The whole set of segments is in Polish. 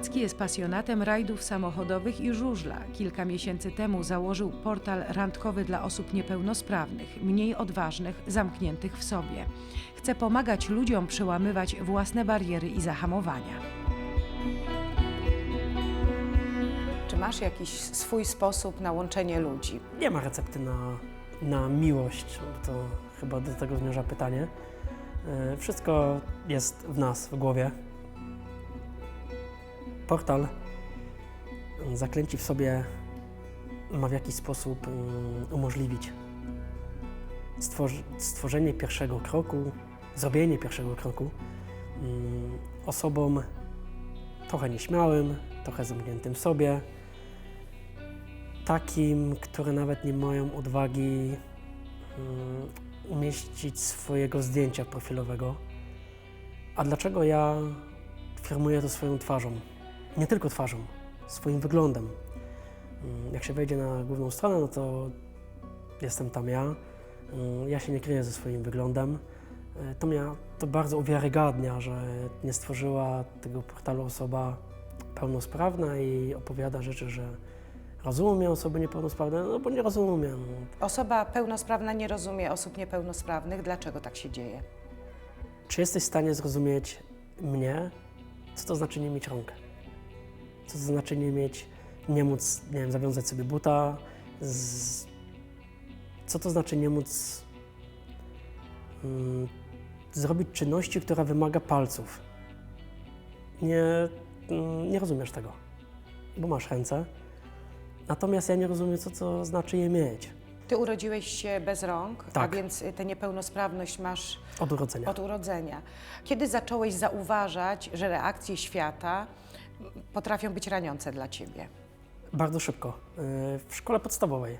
Brunacki jest pasjonatem rajdów samochodowych i żużla. Kilka miesięcy temu założył portal randkowy dla osób niepełnosprawnych, mniej odważnych, zamkniętych w sobie. Chce pomagać ludziom przełamywać własne bariery i zahamowania. Czy masz jakiś swój sposób na łączenie ludzi? Nie ma recepty na, na miłość, to chyba do tego zmierza pytanie. E, Wszystko jest w nas, w głowie. Portal zaklęci w sobie ma w jakiś sposób mm, umożliwić stworzenie pierwszego kroku, zrobienie pierwszego kroku mm, osobom trochę nieśmiałym, trochę zamkniętym w sobie, takim, które nawet nie mają odwagi mm, umieścić swojego zdjęcia profilowego. A dlaczego ja firmuję to swoją twarzą? Nie tylko twarzą, swoim wyglądem. Mm, Jak się wejdzie na główną stronę, no to jestem tam ja. Mm, Ja się nie kryję ze swoim wyglądem. E, To mnie to bardzo uwiarygadnia, że nie stworzyła tego portalu osoba pełnosprawna i opowiada rzeczy, że rozumie osoby niepełnosprawne, no bo nie rozumiem. Osoba pełnosprawna nie rozumie osób niepełnosprawnych. Dlaczego tak się dzieje? Czy jesteś w stanie zrozumieć mnie? Co to znaczy nie mieć rąk? Co to znaczy nie mieć, nie móc, nie wiem, zawiązać sobie buta? Z... Co to znaczy nie móc mm, zrobić czynności, która wymaga palców? Nie, mm, nie rozumiesz tego, bo masz ręce. Natomiast ja nie rozumiem, co to znaczy je mieć Ty urodziłeś się bez rąk, a Tak. więc y, tę niepełnosprawność masz od urodzenia. od urodzenia. Kiedy zacząłeś zauważać, że reakcje świata potrafią być raniące dla ciebie? Bardzo szybko. Yy, W szkole podstawowej,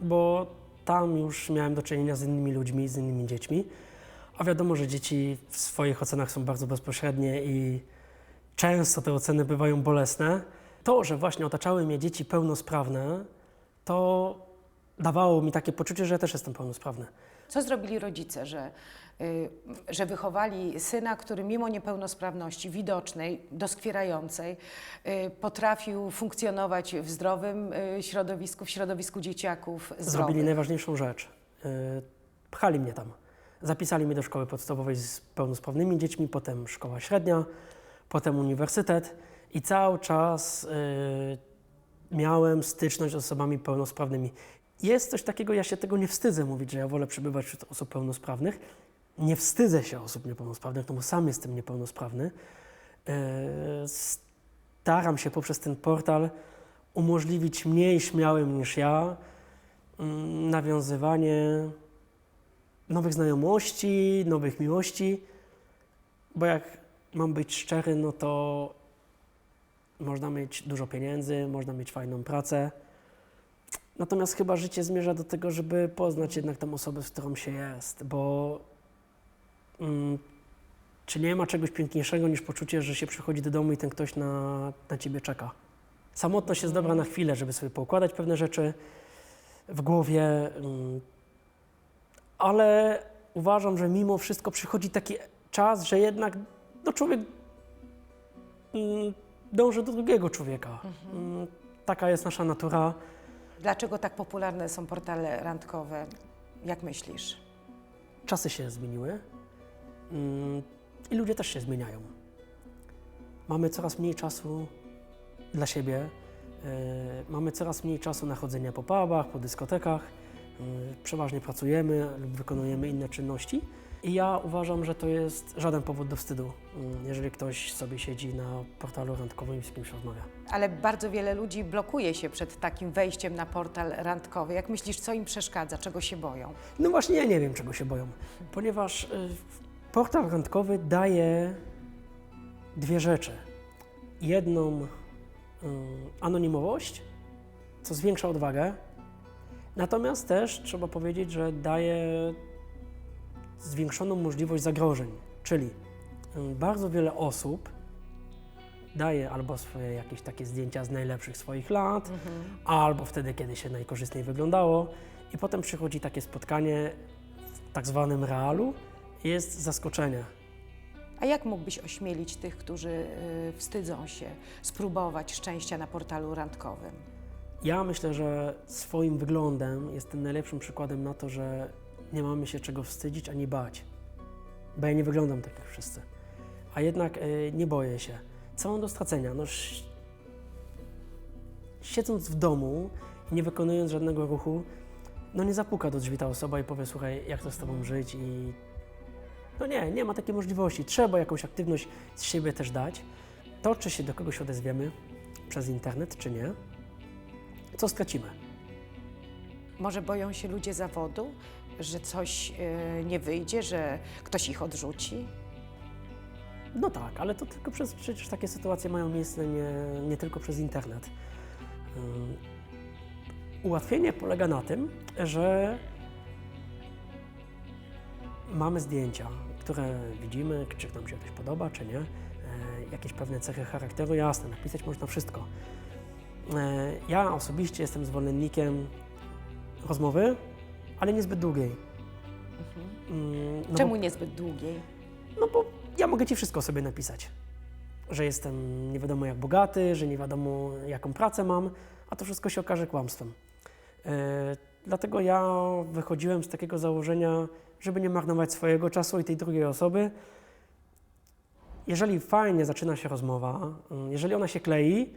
bo tam już miałem do czynienia z innymi ludźmi, z innymi dziećmi. A wiadomo, że dzieci w swoich ocenach są bardzo bezpośrednie i często te oceny bywają bolesne. To, że właśnie otaczały mnie dzieci pełnosprawne, to dawało mi takie poczucie, że ja też jestem pełnosprawny. Co zrobili rodzice, że, y, że wychowali syna, który mimo niepełnosprawności widocznej, doskwierającej, y, potrafił funkcjonować w zdrowym y, środowisku, w środowisku dzieciaków? Zrobili najważniejszą rzecz. Pchali mnie tam. Zapisali mnie do szkoły podstawowej z pełnosprawnymi dziećmi, potem szkoła średnia, potem uniwersytet i cały czas yy, miałem styczność z osobami pełnosprawnymi. Jest coś takiego, ja się tego nie wstydzę mówić, że ja wolę przebywać wśród osób pełnosprawnych. Nie wstydzę się osób niepełnosprawnych, no bo sam jestem niepełnosprawny. Yy, Staram się poprzez ten portal umożliwić mniej śmiałym niż ja mm, nawiązywanie nowych znajomości, nowych miłości, bo jak mam być szczery, no to można mieć dużo pieniędzy, można mieć fajną pracę. Natomiast chyba życie zmierza do tego, żeby poznać jednak tą osobę, z którą się jest, bo mm, czy nie ma czegoś piękniejszego niż poczucie, że się przychodzi do domu i ten ktoś na, na ciebie czeka. Samotność jest dobra na chwilę, żeby sobie poukładać pewne rzeczy w głowie, mm, ale uważam, że mimo wszystko przychodzi taki czas, że jednak no, człowiek mm, dąży do drugiego człowieka. Mm, Taka jest nasza natura. Dlaczego tak popularne są portale randkowe? Jak myślisz? Czasy się zmieniły mm, i ludzie też się zmieniają. Mamy coraz mniej czasu dla siebie, e, mamy coraz mniej czasu na chodzenie po pubach, po dyskotekach, e, przeważnie pracujemy lub wykonujemy inne czynności. I ja uważam, że to jest żaden powód do wstydu, mm, jeżeli ktoś sobie siedzi na portalu randkowym i z kimś rozmawia. Ale bardzo wiele ludzi blokuje się przed takim wejściem na portal randkowy. Jak myślisz, co im przeszkadza, czego się boją? No właśnie, ja nie wiem, czego się boją, ponieważ y, portal randkowy daje dwie rzeczy. Jedną y, anonimowość, co zwiększa odwagę, natomiast też trzeba powiedzieć, że daje zwiększoną możliwość zagrożeń, czyli y, bardzo wiele osób daje albo swoje jakieś takie zdjęcia z najlepszych swoich lat, albo wtedy, kiedy się najkorzystniej wyglądało. I potem przychodzi takie spotkanie w tak zwanym realu i jest zaskoczenie. A jak mógłbyś ośmielić tych, którzy y, wstydzą się spróbować szczęścia na portalu randkowym? Ja myślę, że swoim wyglądem jestem najlepszym przykładem na to, że nie mamy się czego wstydzić ani bać. Bo ja nie wyglądam tak jak wszyscy. A jednak y, nie boję się. Co mam do stracenia? No, siedząc w domu i nie wykonując żadnego ruchu, no nie zapuka do drzwi ta osoba i powie, słuchaj, jak to z tobą żyć i... No nie, nie ma takiej możliwości. Trzeba jakąś aktywność z siebie też dać. To, czy się do kogoś odezwiemy przez internet, czy nie, co stracimy? Może boją się ludzie zawodu, że coś y, nie wyjdzie, że ktoś ich odrzuci? No tak, ale to tylko przez, przecież takie sytuacje mają miejsce nie, nie tylko przez internet. Ym, Ułatwienie polega na tym, że mamy zdjęcia, które widzimy, czy nam się coś podoba, czy nie. E, jakieś pewne cechy charakteru, jasne, napisać można wszystko. Ja osobiście jestem zwolennikiem rozmowy, ale niezbyt długiej. Ym, no bo- Czemu niezbyt długiej? no bo ja mogę ci wszystko sobie napisać. Że jestem nie wiadomo jak bogaty, że nie wiadomo jaką pracę mam, a to wszystko się okaże kłamstwem. E, dlatego ja wychodziłem z takiego założenia, żeby nie marnować swojego czasu i tej drugiej osoby. Jeżeli fajnie zaczyna się rozmowa, y, jeżeli ona się klei,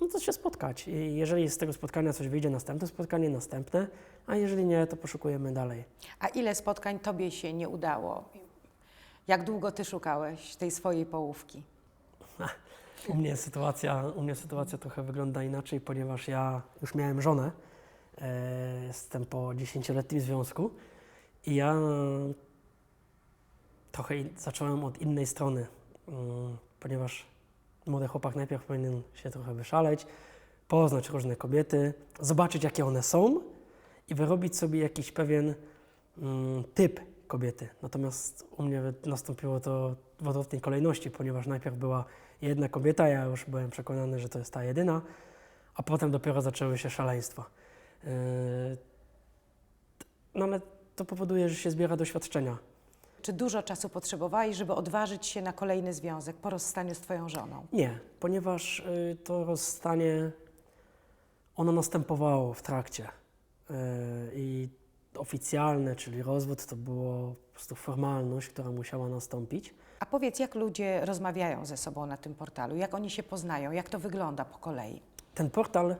no to się spotkać. I jeżeli z tego spotkania coś wyjdzie, następne spotkanie, następne, a jeżeli nie, to poszukujemy dalej. A ile spotkań tobie się nie udało? Jak długo ty szukałeś tej swojej połówki? U mnie sytuacja, u mnie sytuacja trochę wygląda inaczej, ponieważ ja już miałem żonę. E, jestem po 10-letnim związku i ja trochę in- zacząłem od innej strony, mm, ponieważ młody chłopak najpierw powinien się trochę wyszaleć, poznać różne kobiety, zobaczyć jakie one są i wyrobić sobie jakiś pewien mm, typ kobiety. Natomiast u mnie nastąpiło to w odwrotnej kolejności, ponieważ najpierw była jedna kobieta, ja już byłem przekonany, że to jest ta jedyna, a potem dopiero zaczęły się szaleństwa. Yy, No ale to powoduje, że się zbiera doświadczenia. Czy dużo czasu potrzebowałeś, żeby odważyć się na kolejny związek po rozstaniu z twoją żoną? Nie, ponieważ y, to rozstanie, ono następowało w trakcie. Y, I oficjalne, czyli rozwód, to było po prostu formalność, która musiała nastąpić. A powiedz, jak ludzie rozmawiają ze sobą na tym portalu? Jak oni się poznają? Jak to wygląda po kolei? Ten portal,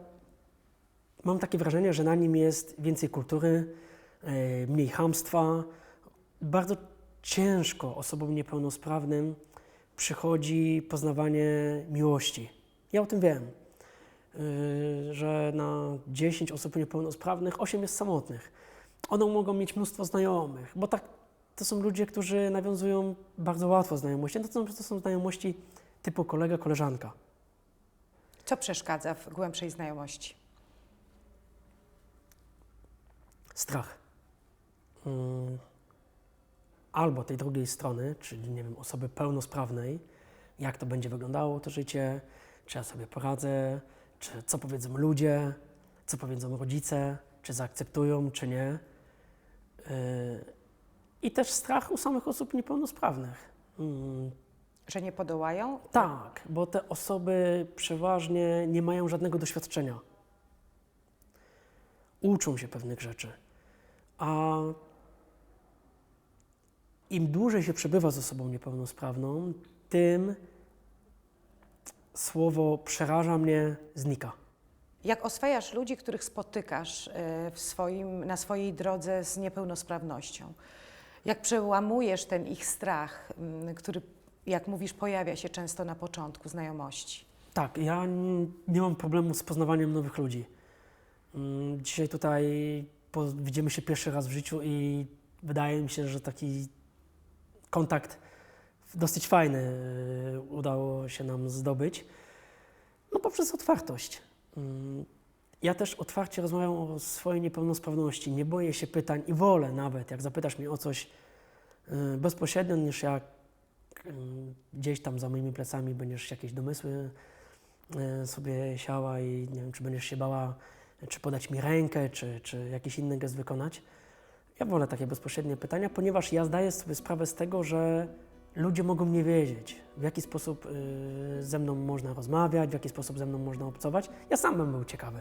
mam takie wrażenie, że na nim jest więcej kultury, y, mniej chamstwa. Bardzo ciężko osobom niepełnosprawnym przychodzi poznawanie miłości. Ja o tym wiem, y, że na 10 osób niepełnosprawnych 8 jest samotnych. One mogą mieć mnóstwo znajomych, bo tak to są ludzie, którzy nawiązują bardzo łatwo znajomości. To są, to są znajomości typu kolega, koleżanka. Co przeszkadza w głębszej znajomości? strach. Mm. Albo tej drugiej strony, czyli nie wiem, osoby pełnosprawnej, jak to będzie wyglądało to życie, czy ja sobie poradzę, czy co powiedzą ludzie, co powiedzą rodzice, czy zaakceptują, czy nie. Yy, I też strach u samych osób niepełnosprawnych. Mm, Że nie podołają? tak, bo te osoby przeważnie nie mają żadnego doświadczenia. Uczą się pewnych rzeczy. A im dłużej się przebywa z osobą niepełnosprawną, tym słowo przeraża mnie znika. Jak oswajasz ludzi, których spotykasz e, w swoim, na swojej drodze z niepełnosprawnością? Jak przełamujesz ten ich strach, m, który, jak mówisz, pojawia się często na początku znajomości? Tak, ja nie mam problemu z poznawaniem nowych ludzi. Mm, Dzisiaj tutaj widzimy się pierwszy raz w życiu i wydaje mi się, że taki kontakt dosyć fajny y, udało się nam zdobyć. No poprzez otwartość. Mm, Ja też otwarcie rozmawiam o swojej niepełnosprawności. Nie boję się pytań i wolę nawet, jak zapytasz mnie o coś y, bezpośrednio, niż jak y, gdzieś tam za moimi plecami będziesz jakieś domysły sobie siała i nie wiem, czy będziesz się bała, czy podać mi rękę, czy, czy jakiś inny gest wykonać. Ja wolę takie bezpośrednie pytania, ponieważ ja zdaję sobie sprawę z tego, że ludzie mogą nie wiedzieć, w jaki sposób y, ze mną można rozmawiać, w jaki sposób ze mną można obcować. Ja sam bym był ciekawy.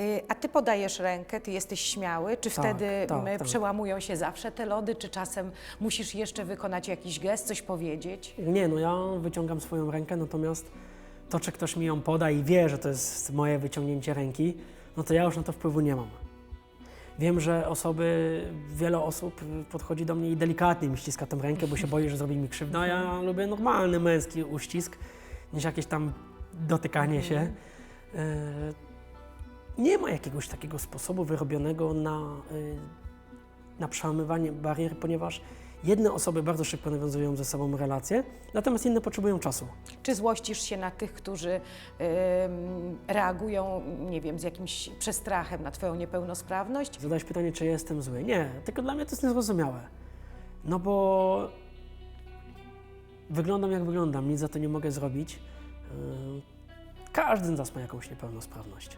Y, A ty podajesz rękę, ty jesteś śmiały, czy Tak, wtedy tak, m, tak. przełamują się zawsze te lody, czy czasem musisz jeszcze wykonać jakiś gest, coś powiedzieć? Nie, no ja wyciągam swoją rękę, natomiast to, czy ktoś mi ją poda i wie, że to jest moje wyciągnięcie ręki, no to ja już na to wpływu nie mam. Wiem, że osoby, wiele osób podchodzi do mnie i delikatnie mi ściska tę rękę, bo się boi, że zrobi mi krzywdę, a ja lubię normalny męski uścisk, niż jakieś tam dotykanie się. E, Nie ma jakiegoś takiego sposobu wyrobionego na, y, na przełamywanie barier, ponieważ jedne osoby bardzo szybko nawiązują ze sobą relacje, natomiast inne potrzebują czasu. Czy złościsz się na tych, którzy ym, reagują, nie wiem, z jakimś przestrachem na twoją niepełnosprawność? Zadałeś pytanie, czy jestem zły. Nie, tylko dla mnie to jest niezrozumiałe. No bo wyglądam jak wyglądam, nic za to nie mogę zrobić. Yy, Każdy z nas ma jakąś niepełnosprawność.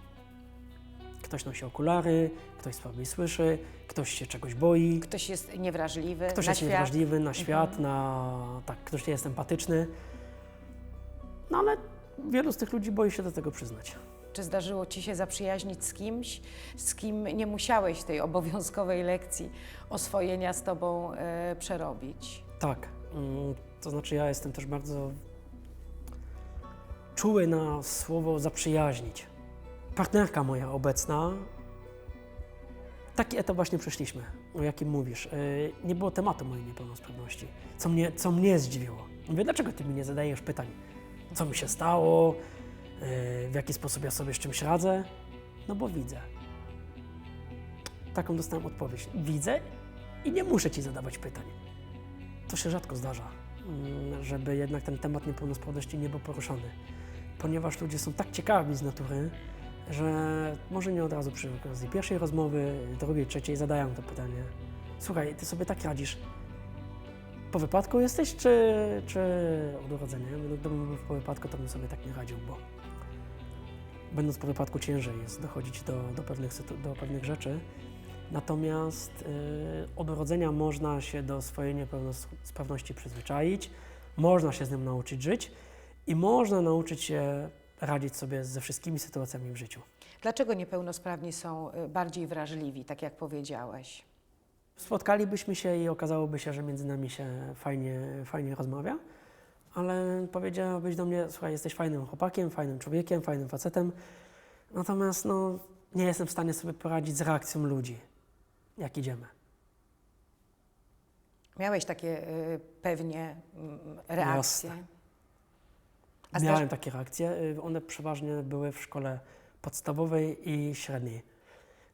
Ktoś nosi okulary, ktoś słabiej słyszy, ktoś się czegoś boi, Ktoś jest niewrażliwy ktoś na jest świat? niewrażliwy na świat, na tak, ktoś nie jest empatyczny. No ale wielu z tych ludzi boi się do tego przyznać. Czy zdarzyło ci się zaprzyjaźnić z kimś, z kim nie musiałeś tej obowiązkowej lekcji oswojenia z tobą e, przerobić? Tak, mm, to znaczy ja jestem też bardzo czuły na słowo zaprzyjaźnić. Partnerka moja obecna, taki etap właśnie przeszliśmy, o jakim mówisz. Yy, Nie było tematu mojej niepełnosprawności, co mnie, co mnie zdziwiło. Mówię, dlaczego ty mi nie zadajesz pytań? Co mi się stało? Yy, W jaki sposób ja sobie z czymś radzę? No bo widzę. Taką dostałem odpowiedź. Widzę i nie muszę ci zadawać pytań. To się rzadko zdarza, mm, żeby jednak ten temat niepełnosprawności nie był poruszany, ponieważ ludzie są tak ciekawi z natury, że może nie od razu przy okazji pierwszej rozmowy, drugiej, trzeciej zadają to pytanie. Słuchaj, ty sobie tak radzisz. Po wypadku jesteś, czy, czy od urodzenia? No, gdybym był po wypadku, to bym sobie tak nie radził, bo będąc po wypadku ciężej jest dochodzić do, do, pewnych, do pewnych rzeczy. Natomiast y, od urodzenia można się do swojej niepełnosprawności przyzwyczaić, można się z nią nauczyć żyć i można nauczyć się radzić sobie ze wszystkimi sytuacjami w życiu. Dlaczego niepełnosprawni są e, bardziej wrażliwi, tak jak powiedziałeś? Spotkalibyśmy się i okazałoby się, że między nami się fajnie, fajnie rozmawia, ale powiedziałabyś do mnie, słuchaj, jesteś fajnym chłopakiem, fajnym człowiekiem, fajnym facetem, natomiast no, nie jestem w stanie sobie poradzić z reakcją ludzi, jak idziemy. Miałeś takie e, pewnie mm, reakcje? Jasne. A Miałem takie reakcje. y, One przeważnie były w szkole podstawowej i średniej.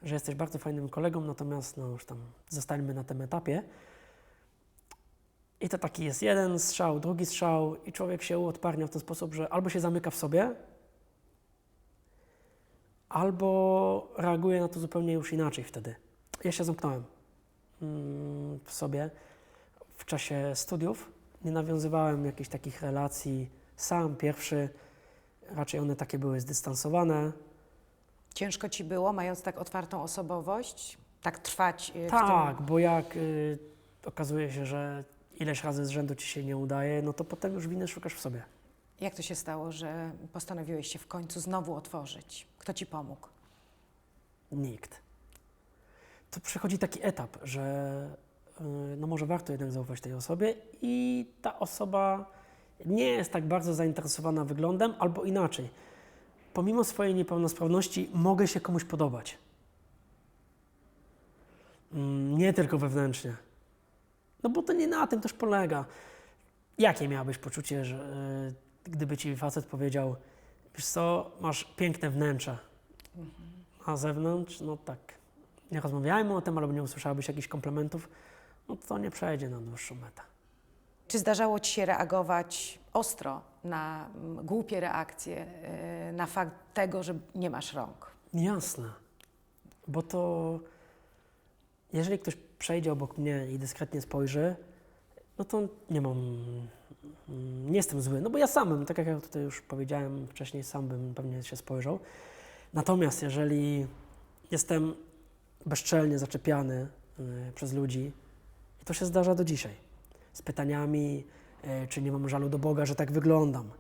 Że jesteś bardzo fajnym kolegą, natomiast no już tam zostańmy na tym etapie. I to taki jest jeden strzał, drugi strzał i człowiek się uodparnia w ten sposób, że albo się zamyka w sobie, albo reaguje na to zupełnie już inaczej wtedy. Ja się zamknąłem mm, w sobie w czasie studiów. Nie nawiązywałem jakichś takich relacji sam, pierwszy. Raczej one takie były zdystansowane. Ciężko ci było, mając tak otwartą osobowość, tak trwać e, w Tak, bo jak y, okazuje się, że ileś razy z rzędu ci się nie udaje, no to potem już winy szukasz w sobie. tym? Jak to się stało, że postanowiłeś się w końcu znowu otworzyć? Kto ci pomógł? Nikt. To przychodzi taki etap, że y, no może warto jednak zaufać tej osobie i ta osoba nie jest tak bardzo zainteresowana wyglądem, albo inaczej. Pomimo swojej niepełnosprawności mogę się komuś podobać. Mm, Nie tylko wewnętrznie. No bo to nie na tym też polega. Jakie miałbyś poczucie, że y, gdyby ci facet powiedział, wiesz co, masz piękne wnętrze, a zewnątrz, no tak, nie rozmawiajmy o tym, albo nie usłyszałabyś jakichś komplementów, no to nie przejdzie na dłuższą metę. Czy zdarzało ci się reagować ostro na mm, głupie reakcje, e, na fakt tego, że nie masz rąk? Jasne, bo to jeżeli ktoś przejdzie obok mnie i dyskretnie spojrzy, no to nie mam, mm, nie jestem zły, no bo ja sam tak jak ja tutaj już powiedziałem wcześniej, sam bym pewnie się spojrzał. Natomiast jeżeli jestem bezczelnie zaczepiany y, przez ludzi, to się zdarza do dzisiaj, z pytaniami, e, czy nie mam żalu do Boga, że tak wyglądam,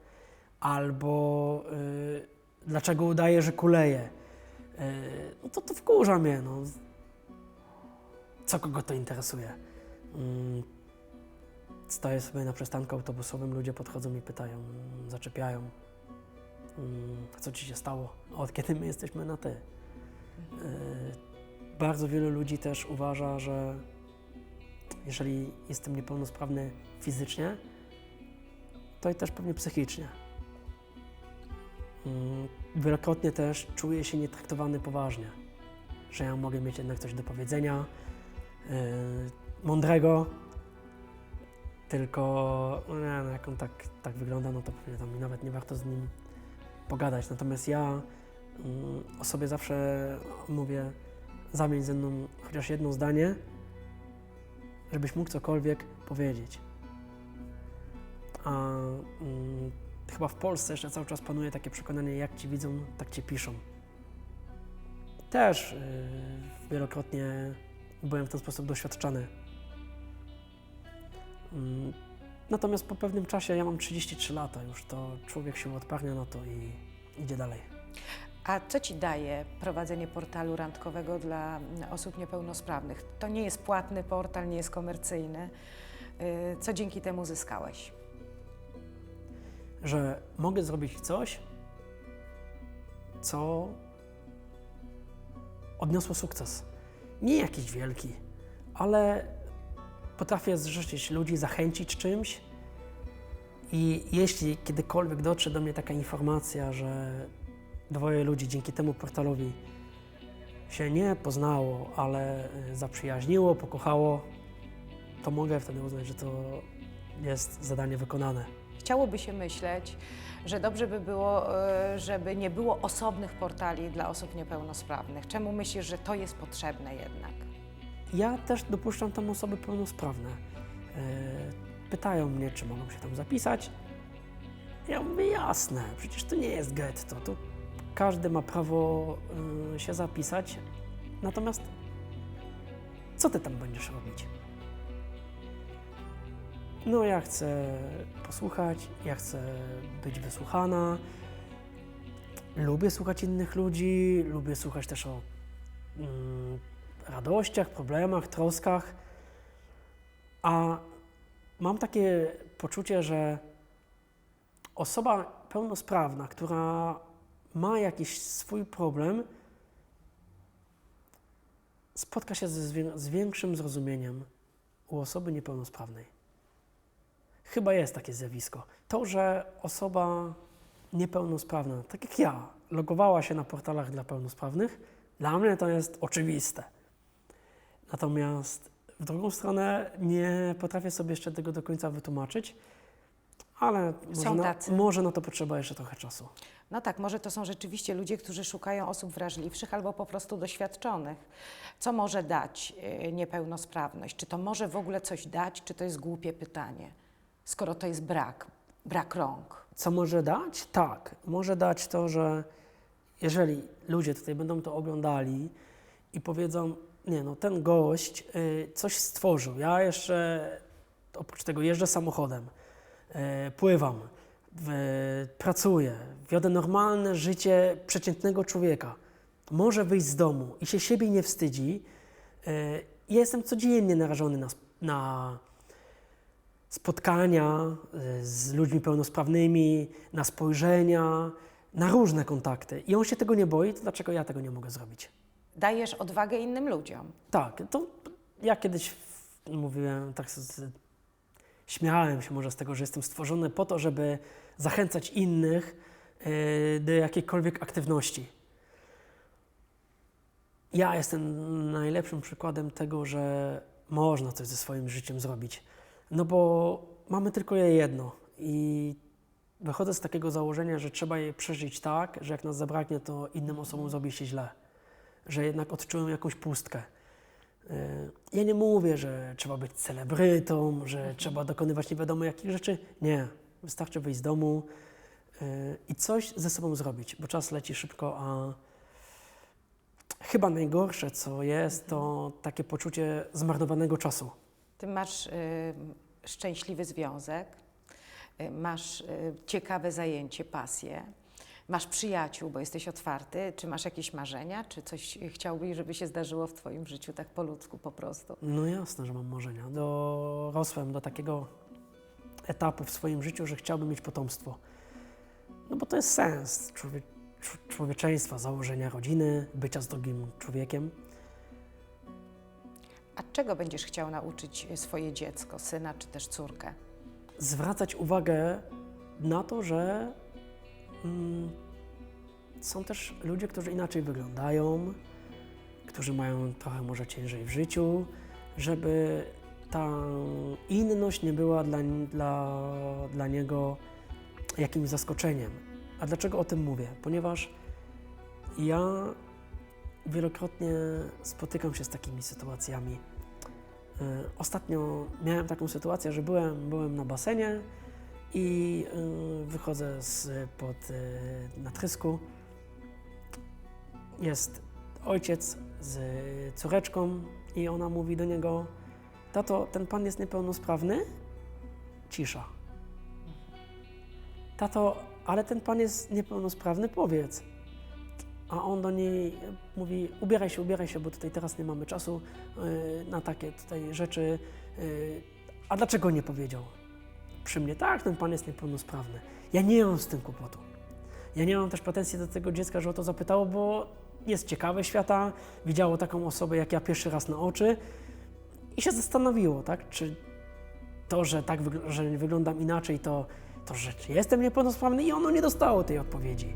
albo e, dlaczego udaję, że kuleję, e, no to to wkurza mnie. No. Co kogo to interesuje? Mm, Stoję sobie na przystanku autobusowym, ludzie podchodzą i pytają, zaczepiają, mm, co ci się stało, od kiedy my jesteśmy na ty. Bardzo wielu ludzi też uważa, że jeżeli jestem niepełnosprawny fizycznie, to i też pewnie psychicznie. Mm, Wielokrotnie też czuję się nietraktowany poważnie, że ja mogę mieć jednak coś do powiedzenia, yy, mądrego, tylko no no jak on tak, tak wygląda, no to pewnie tam nawet nie warto z nim pogadać. Natomiast ja mm, o sobie zawsze mówię, zamień ze mną chociaż jedno zdanie, żebyś mógł cokolwiek powiedzieć. A mm, chyba w Polsce jeszcze cały czas panuje takie przekonanie, jak ci widzą, tak cię piszą. Też yy, wielokrotnie byłem w ten sposób doświadczany. Mm, Natomiast po pewnym czasie, ja mam 33 lata już, to człowiek się odparnia na to i idzie dalej. A co Ci daje prowadzenie portalu randkowego dla osób niepełnosprawnych? To nie jest płatny portal, nie jest komercyjny. Y, Co dzięki temu zyskałeś? że mogę zrobić coś, co odniosło sukces. Nie jakiś wielki, ale potrafię zrzeszyć ludzi, zachęcić czymś. I jeśli kiedykolwiek dotrze do mnie taka informacja, że dwoje ludzi dzięki temu portalowi się nie poznało, ale y, zaprzyjaźniło, pokochało, to mogę wtedy uznać, że to jest zadanie wykonane. Chciałoby się myśleć, że dobrze by było, y, żeby nie było osobnych portali dla osób niepełnosprawnych. Czemu myślisz, że to jest potrzebne jednak? Ja też dopuszczam tam osoby pełnosprawne. E, Pytają mnie, czy mogą się tam zapisać. Ja mówię, jasne, przecież to nie jest getto. Tu każdy ma prawo y, się zapisać. Natomiast co ty tam będziesz robić? No, ja chcę posłuchać, ja chcę być wysłuchana. Lubię słuchać innych ludzi, lubię słuchać też o mm, radościach, problemach, troskach. A mam takie poczucie, że osoba pełnosprawna, która ma jakiś swój problem, spotka się z większym zrozumieniem u osoby niepełnosprawnej. Chyba jest takie zjawisko. To, że osoba niepełnosprawna, tak jak ja, logowała się na portalach dla pełnosprawnych, dla mnie to jest oczywiste. Natomiast w drugą stronę nie potrafię sobie jeszcze tego do końca wytłumaczyć, ale może na, może na to potrzeba jeszcze trochę czasu. No tak, może to są rzeczywiście ludzie, którzy szukają osób wrażliwszych albo po prostu doświadczonych. Co może dać y, niepełnosprawność? Czy to może w ogóle coś dać, czy to jest głupie pytanie? Skoro to jest brak, brak rąk. Co może dać? Tak, może dać to, że jeżeli ludzie tutaj będą to oglądali i powiedzą, nie no, ten gość y, coś stworzył, ja jeszcze oprócz tego jeżdżę samochodem, pływam, w, pracuję, wiodę normalne życie przeciętnego człowieka, może wyjść z domu i się siebie nie wstydzi, ja jestem codziennie narażony na, sp- na spotkania y, z ludźmi pełnosprawnymi, na spojrzenia, na różne kontakty. I on się tego nie boi, to dlaczego ja tego nie mogę zrobić? Dajesz odwagę innym ludziom. Tak, to ja kiedyś mówiłem, tak śmiałem się może z tego, że jestem stworzony po to, żeby zachęcać innych y, do jakiejkolwiek aktywności. Ja jestem najlepszym przykładem tego, że można coś ze swoim życiem zrobić. No bo mamy tylko je jedno i wychodzę z takiego założenia, że trzeba je przeżyć tak, że jak nas zabraknie, to innym osobom zrobi się źle. Że jednak odczułem jakąś pustkę. Y, Ja nie mówię, że trzeba być celebrytą, że trzeba dokonywać nie wiadomo jakich rzeczy. Nie. Wystarczy wyjść z domu y, i coś ze sobą zrobić, bo czas leci szybko, a chyba najgorsze, co jest, to takie poczucie zmarnowanego czasu. Ty masz y, szczęśliwy związek. y, masz y, ciekawe zajęcie, pasję, masz przyjaciół, bo jesteś otwarty, czy masz jakieś marzenia, czy coś chciałbyś, żeby się zdarzyło w Twoim życiu tak po ludzku po prostu? No jasne, że mam marzenia. Dorosłem do takiego etapu w swoim życiu, że chciałbym mieć potomstwo. No bo to jest sens człowie, cz- człowieczeństwa, założenia rodziny, bycia z drugim człowiekiem. A czego będziesz chciał nauczyć swoje dziecko, syna czy też córkę? Zwracać uwagę na to, że są też ludzie, którzy inaczej wyglądają, którzy mają trochę może ciężej w życiu, żeby ta inność nie była dla, dla, dla niego jakimś zaskoczeniem. A dlaczego o tym mówię? Ponieważ ja wielokrotnie spotykam się z takimi sytuacjami. Y, Ostatnio miałem taką sytuację, że byłem, byłem na basenie i y, wychodzę z pod y, natrysku. Jest ojciec z córeczką i ona mówi do niego: Tato, ten pan jest niepełnosprawny? Cisza. Tato, ale ten pan jest niepełnosprawny, powiedz. A on do niej mówi: Ubieraj się, ubieraj się, bo tutaj teraz nie mamy czasu y, na takie tutaj rzeczy. A dlaczego nie powiedział? Przy mnie tak, ten pan jest niepełnosprawny. Ja nie mam z tym kłopotu. Ja nie mam też pretensji do tego dziecka, że o to zapytało, bo jest ciekawe świata, widziało taką osobę jak ja pierwszy raz na oczy i się zastanowiło, tak, czy to, że tak że wyglądam inaczej, to, to że jestem niepełnosprawny i ono nie dostało tej odpowiedzi.